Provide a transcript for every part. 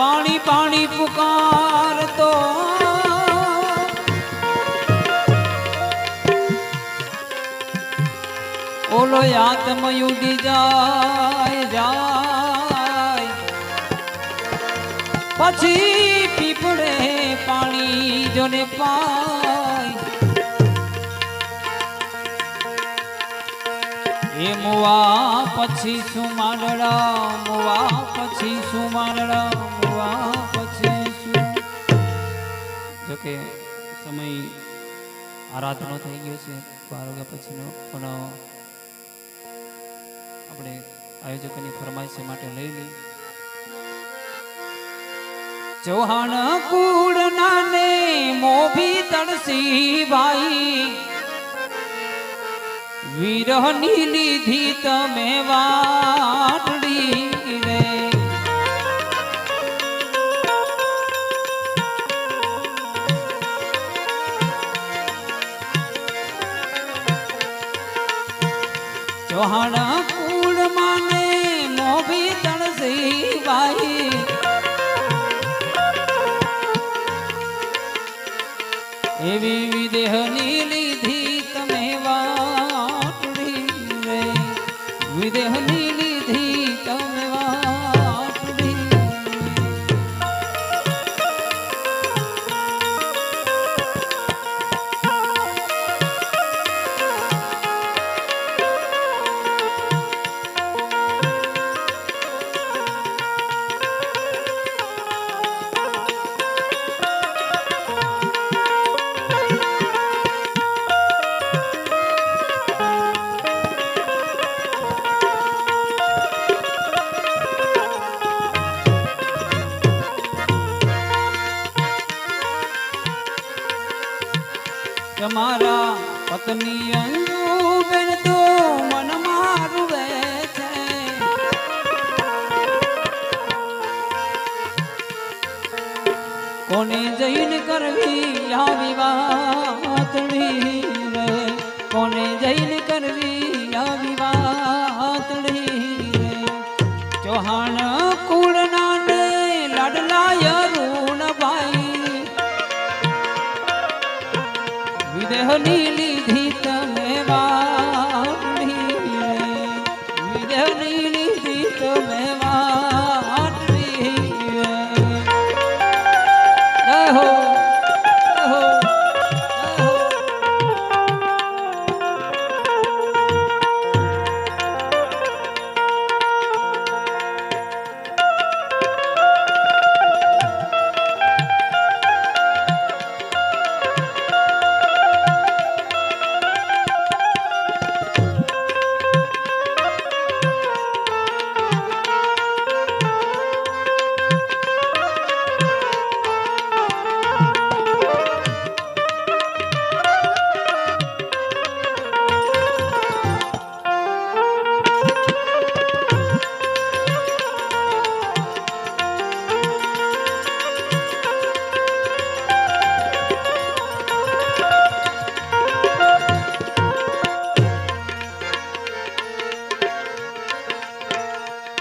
પાણી પાણી પુકારતો. ઓલો આત્મ યુડી જાય જાય. પછી પીપળે પાણી જોને પાય. એ મુવા પછી શું માંડડા મુવા પછી શું જોકે સમય આરાધનો થઈ ગયો છે, બાર વાગ્યા પછીનો પણ આપણે આયોજકોની ફરમાઈશ માટે લઈ લઈ ચૌહાણ કુળના નાને મોભી તળસી ભાઈ, વિરહની લીધી તમે વાટડી. ચૌહાણ કુળ માને મોભી તળસી ભાઈ એવી વિદેહની તમારા પત્ની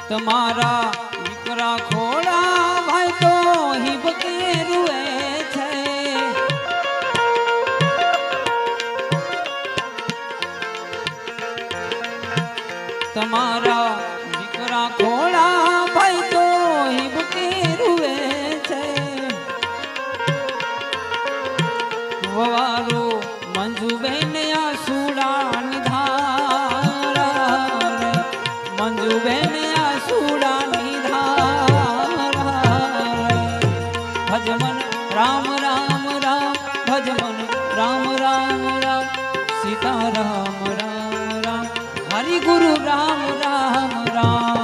તમારા દીકરા ખોડા ભાઈ તો હિબકે રૂએ છે. તમારા હરિ ગુરુ રામ રામ રામ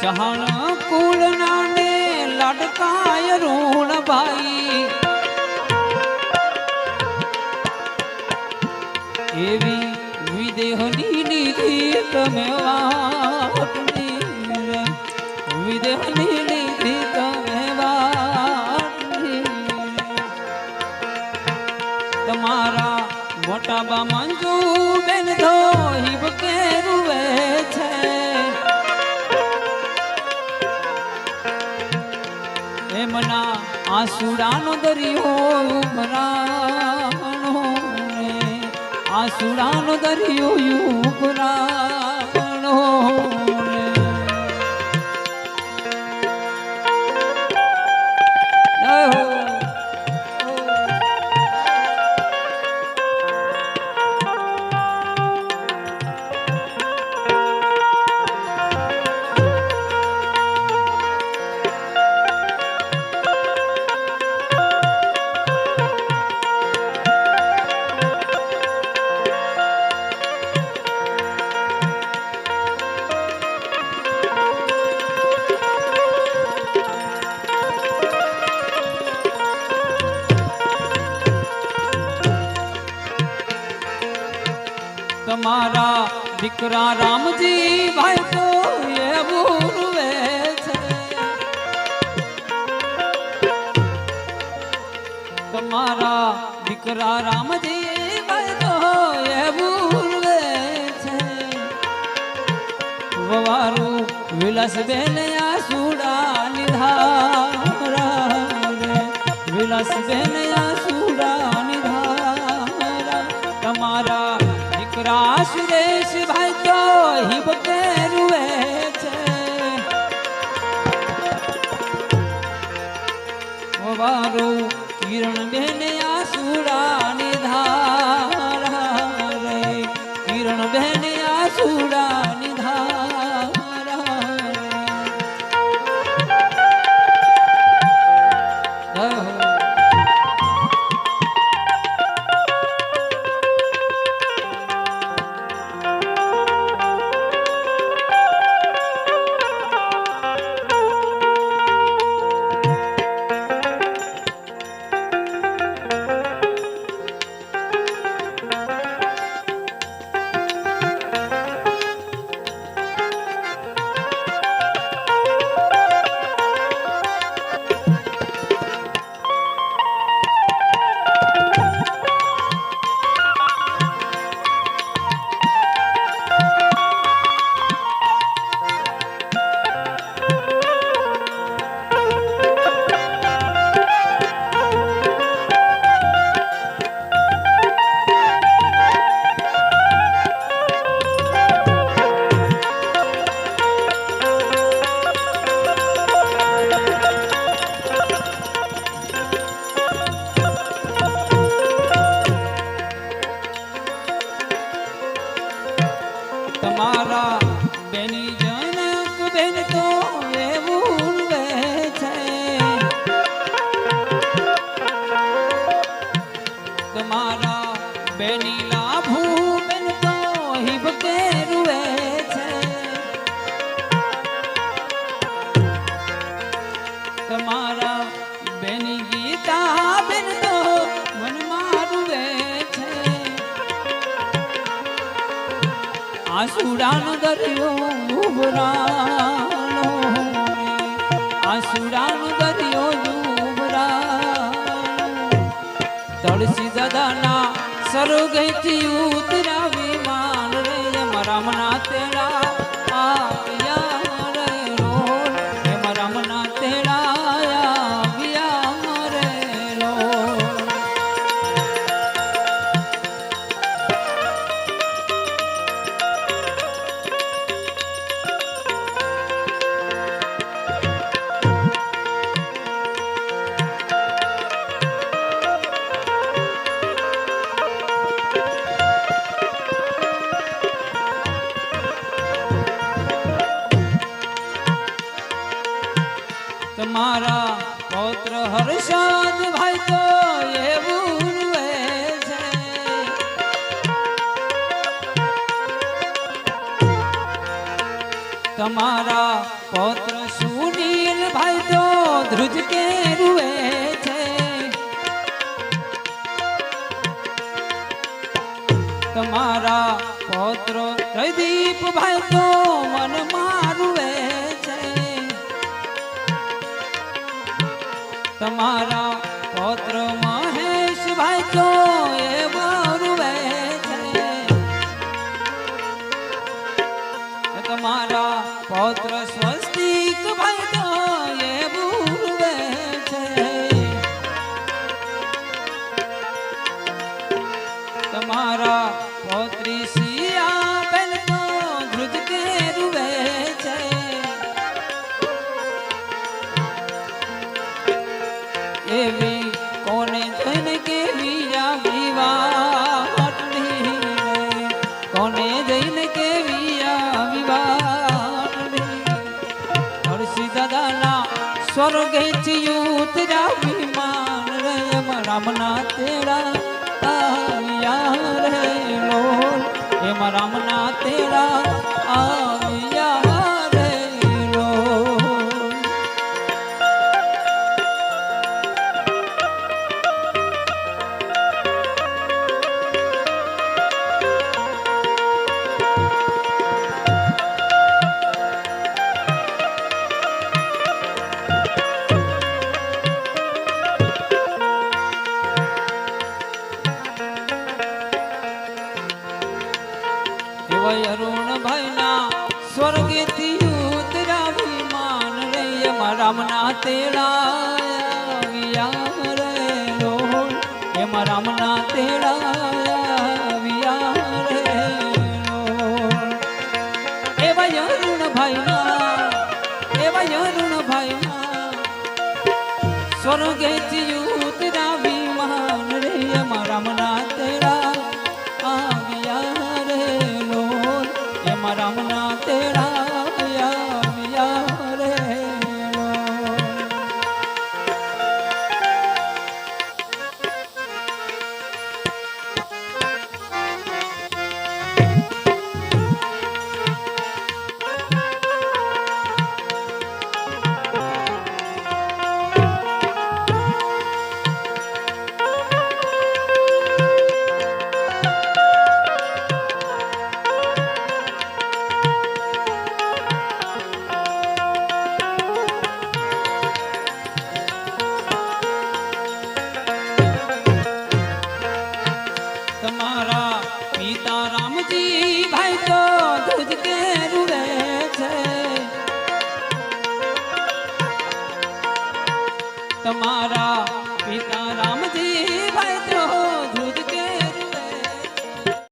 ચહાણ કુળ નાને લડકાય ઋણ ભાઈ એવી તમે વાટની રે વિદેહની લીધી તમે તમારા મોટા બા મંજુ બેન તો હિબ કે છે એમના આસુડાનો દરિયો ઉભરાણો રે. આસુડાનો દરિયો ઉભરાણો દીકરા રામજી ભાઈ તો એવું રૂવે છે. તમારા દીકરા રામજી ભાઈ તો એવું રૂવે છે. વવારું વિલાસ બેન સુડા નિધારા વિલાસ બેન સુડા નિધારા તમારા દીકરા સુરેશ ભાઈ તો હિબ રૂવે છે. વવારું કિરણ બેન આસુડાનો દરિયો ઉભરાનો રે આસુડાનો દરિયો ઉભરાણો. તળસી દાદાના સરોગેથી ઉતરાવી માન રે. મારા મના તમારા પૌત્ર સુનીલ ભાઈ તો ધ્રુજ કે રૂએ છે. તમારા પૌત્ર પ્રદીપ ભાઈ તો મન મારુએ છે. તમારા પૌત્ર મહેશ ભાઈ તો એવા राम राम ना तेरा आ તેડા વિયા રે રોલ એમાં રામના તેડા વિયા રે રોલ એ ભાઈ